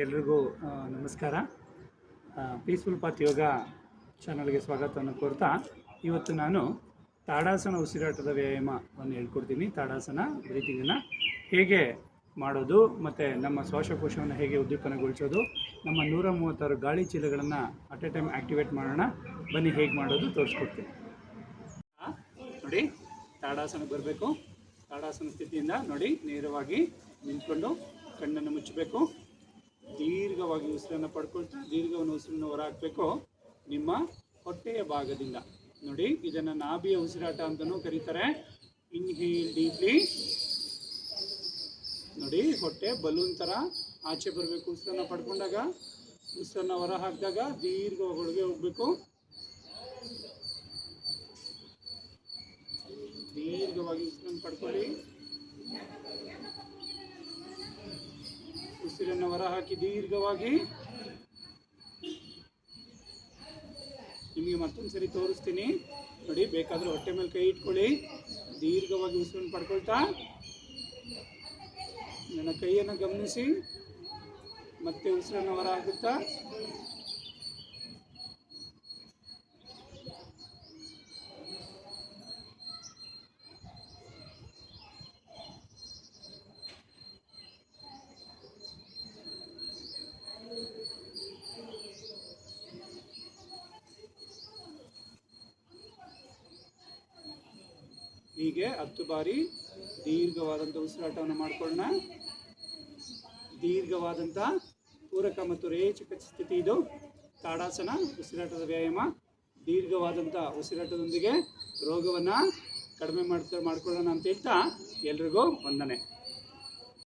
ಎಲ್ರಿಗೂ ನಮಸ್ಕಾರ. Peaceful path ಯೋಗ ಚಾನಲ್ಗೆ ಸ್ವಾಗತವನ್ನು ಕೋರ್ತಾ, ಇವತ್ತು ನಾನು ತಾಡಾಸನ ಉಸಿರಾಟದ ವ್ಯಾಯಾಮವನ್ನು ಹೇಳ್ಕೊಡ್ತೀನಿ. ತಾಡಾಸನ ಬ್ರೀತಿಂಗನ್ನು ಹೇಗೆ ಮಾಡೋದು, ಮತ್ತು ನಮ್ಮ ಶ್ವಾಸಕೋಶವನ್ನು ಹೇಗೆ ಉದ್ದೀಪನಗೊಳಿಸೋದು, ನಮ್ಮ ನೂರ ಮೂವತ್ತಾರು ಗಾಳಿ ಚೀಲಗಳನ್ನು ಅಟ್ ಎ ಟೈಮ್ ಆ್ಯಕ್ಟಿವೇಟ್ ಮಾಡೋಣ. ಬನ್ನಿ, ಹೇಗೆ ಮಾಡೋದು ತೋರಿಸ್ಕೊಡ್ತೀನಿ. ನೋಡಿ ತಾಡಾಸನ ಬರಬೇಕು. ತಾಡಾಸನ ಸ್ಥಿತಿಯಿಂದ ನೋಡಿ, ನೇರವಾಗಿ ನಿಂತ್ಕೊಂಡು ಕಣ್ಣನ್ನು ಮುಚ್ಚಬೇಕು. ದೀರ್ಘವಾಗಿ ಉಸಿರನ್ನು ಪಡ್ಕೊಳ್ತಾ ದೀರ್ಘವನ್ನು ಉಸಿರನ್ನು ಹೊರಹಾಕಬೇಕು ನಿಮ್ಮ ಹೊಟ್ಟೆಯ ಭಾಗದಿಂದ. ನೋಡಿ, ಇದನ್ನು ನಾಭಿಯ ಉಸಿರಾಟ ಅಂತಲೂ ಕರೀತಾರೆ. ಇನ್ಹೇಲ್ ಡೀಪ್ಲಿ ನೋಡಿ, ಹೊಟ್ಟೆ ಬಲೂನ್ ಥರ ಆಚೆ ಬರಬೇಕು. ಉಸಿರನ್ನು ಪಡ್ಕೊಂಡಾಗ, ಉಸಿರನ್ನು ಹೊರ ಹಾಕಿದಾಗ ದೀರ್ಘವಾಗಿ ಒಳಗೆ ಹೋಗಬೇಕು. ದೀರ್ಘವಾಗಿ ಉಸಿರನ್ನು ಪಡ್ಕೊಳ್ಳಿ. ಉಸಿರನ್ನು ಹೊರ ಹಾಕಿ ದೀರ್ಘವಾಗಿ. ನಿಮಗೆ ಮತ್ತೊಂದು ಸರಿ ತೋರಿಸ್ತೀನಿ. ನೋಡಿ, ಬೇಕಾದ್ರೆ ಹೊಟ್ಟೆ ಮೇಲೆ ಕೈ ಇಟ್ಕೊಳ್ಳಿ. ದೀರ್ಘವಾಗಿ ಉಸಿರನ್ನು ಪಡ್ಕೊಳ್ತಾ. ನನ್ನ ಕೈಯನ್ನು ಗಮನಿಸಿ. ಮತ್ತೆ ಉಸಿರನ್ನು ಹೊರ ಹಾಕುತ್ತಾ. ಹೀಗೆ ಹತ್ತು ಬಾರಿ ದೀರ್ಘವಾದಂಥ ಉಸಿರಾಟವನ್ನು ಮಾಡಿಕೊಳ್ಳೋಣ. ದೀರ್ಘವಾದಂಥ ಪೂರಕ ಮತ್ತು ರೇಚಕ ಸ್ಥಿತಿ ಇದು. ತಾಡಾಸನ, ಉಸಿರಾಟದ ವ್ಯಾಯಾಮ, ದೀರ್ಘವಾದಂಥ ಉಸಿರಾಟದೊಂದಿಗೆ ರೋಗವನ್ನು ಕಡಿಮೆ ಮಾಡ್ತಾ ಮಾಡ್ಕೊಳ್ಳೋಣ ಅಂತ ಹೇಳ್ತಾ ಎಲ್ರಿಗೂ ವಂದನೆ.